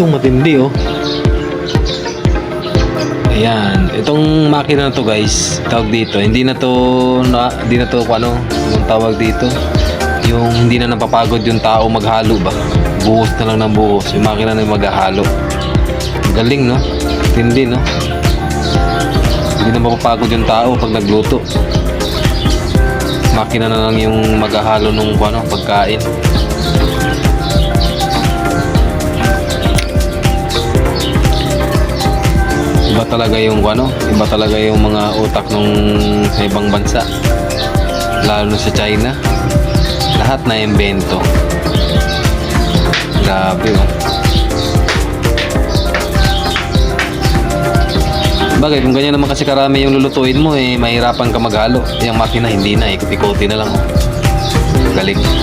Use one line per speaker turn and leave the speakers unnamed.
Ito matindi oh. Ayan, itong makina na to guys, tawag dito, hindi na to, na, hindi na to ano, yung tawag dito, yung hindi na napapagod yung tao maghalo ba, buhos na lang ng buhos, yung makina na yung maghahalo. Galing no, tindi no, hindi na mapapagod yung tao pag nagluto. Makina na lang yung maghahalo ng ano, pagkain. Iba talaga yung ano, iba talaga yung mga utak nung sa ibang bansa. Lalo sa China. Lahat na imbento. Grabe oh. Bagay, kung ganyan naman kasi karami yung lulutuin mo, eh, mahirapan ka maghalo. Yung makina, hindi na, ikot-ikotin na lang. oh. Galing.